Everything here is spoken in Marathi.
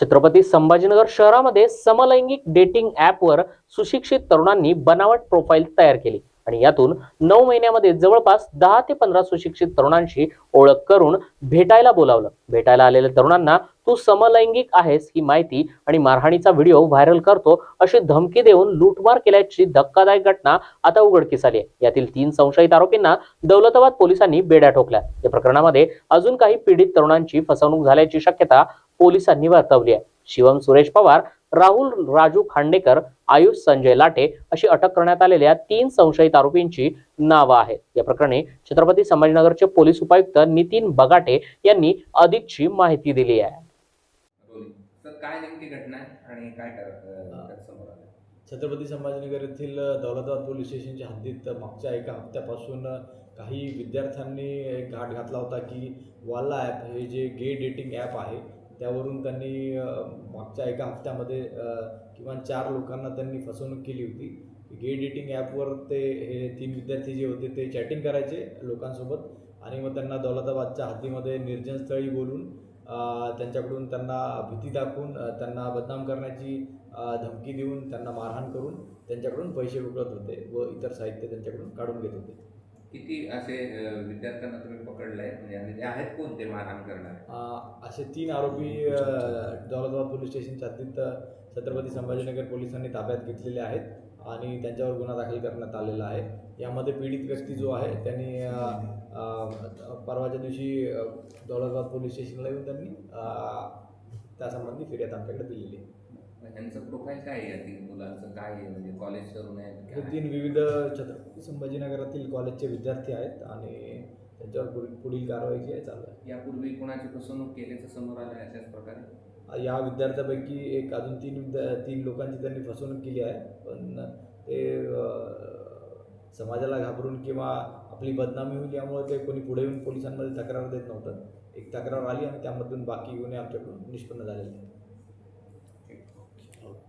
छत्रपती संभाजीनगर शहरामध्ये समलैंगिक डेटिंग ॲपवर सुशिक्षित तरुणांनी बनावट प्रोफाईल तयार केली. आणि यातून नऊ महिन्यामध्ये जवळपास दहा ते पंधरा सुशिक्षित तरुणांशी ओळख करून भेटायला बोलावलं. भेटायला आलेल्या तरुणांना तू समलैंगिक आहेस ही माहिती आणि मारहाणीचा व्हिडिओ व्हायरल करतो अशी धमकी देऊन लूटमार केल्याची धक्कादायक घटना आता उघडकीस आली आहे. यातील तीन संशयित आरोपींना दौलताबाद पोलिसांनी बेड्या ठोकल्या. या प्रकरणामध्ये अजून काही पीडित तरुणांची फसवणूक झाल्याची शक्यता पोलिसांनी वर्तवली आहे. शिवम सुरेश पवार राहुल राजू खांडेकर आयुष संजय लाटे अशी अटक करण्यात आलेल्या तीन संशयित आरोपींची नावं आहेत. या प्रकरणी छत्रपती संभाजीनगरचे पोलीस उपायुक्त नितीन बगाटे यांनी अधिकची माहिती दिली आहे. रोलिंग सर काय नेमकी घटना आहे आणि काय कर अं, त्यात समोर आलं? छत्रपती संभाजीनगर येथील दौलताबाद पोलीस स्टेशनच्या हद्दीत मागच्या एका हप्त्यापासून काही विद्यार्थ्यांनी एक घाट घातला होता की वाला ॲप हे जे गे डेटिंग ॲप आहे त्यावरून त्यांनी मागच्या एका हप्त्यामध्ये किमान चार लोकांना त्यांनी फसवणूक केली होती. गे डेटिंग ॲपवर ते हे तीन विद्यार्थी जे होते ते चॅटिंग करायचे लोकांसोबत आणि मग त्यांना दौलताबादच्या हद्दीमध्ये निर्जनस्थळी बोलून त्यांच्याकडून त्यांना भीती दाखवून त्यांना बदनाम करण्याची धमकी देऊन त्यांना मारहाण करून त्यांच्याकडून पैसे उकळत होते व इतर साहित्य त्यांच्याकडून काढून घेत होते. किती असे विद्यार्थ्यांना तुम्ही पकडलंय? म्हणजे ते आहेत कोण ते मारहाण करणार? असे तीन आरोपी दौलताबाद पोलीस स्टेशनच्या हद्दीत छत्रपती संभाजीनगर पोलिसांनी ताब्यात घेतलेले आहेत आणि त्यांच्यावर गुन्हा दाखल करण्यात आलेला आहे. यामध्ये पीडित व्यक्ती जो आहे त्यांनी परवाच्या दिवशी दौलताबाद पोलीस स्टेशनला येऊन त्यांनी त्यासंबंधी फिर्याद आमच्याकडे दिलेली आहे. ह्यांचं प्रोफाईल काय आहे या तीन मुलांचं? काय आहे? म्हणजे कॉलेज करून आहे हे? तीन विविध छत्रपती संभाजीनगरातील कॉलेजचे विद्यार्थी आहेत आणि त्यांच्यावर पुढील पुढील कारवाई जी आहे चालू आहे. यापूर्वी कोणाची फसवणूक केल्याचं समोर आलं अशाच प्रकारे? या विद्यार्थ्यापैकी एक अजून तीन विद्या तीन लोकांची त्यांनी फसवणूक केली आहे. पण ते अ, समाजाला घाबरून किंवा आपली बदनामी होईल यामुळे ते कोणी पुढे येऊन पोलिसांमध्ये तक्रार देत नव्हतं. एक तक्रार आली आणि त्यामधून बाकी गुन्हे आमच्याकडून निष्पन्न झालेले आहेत. Lord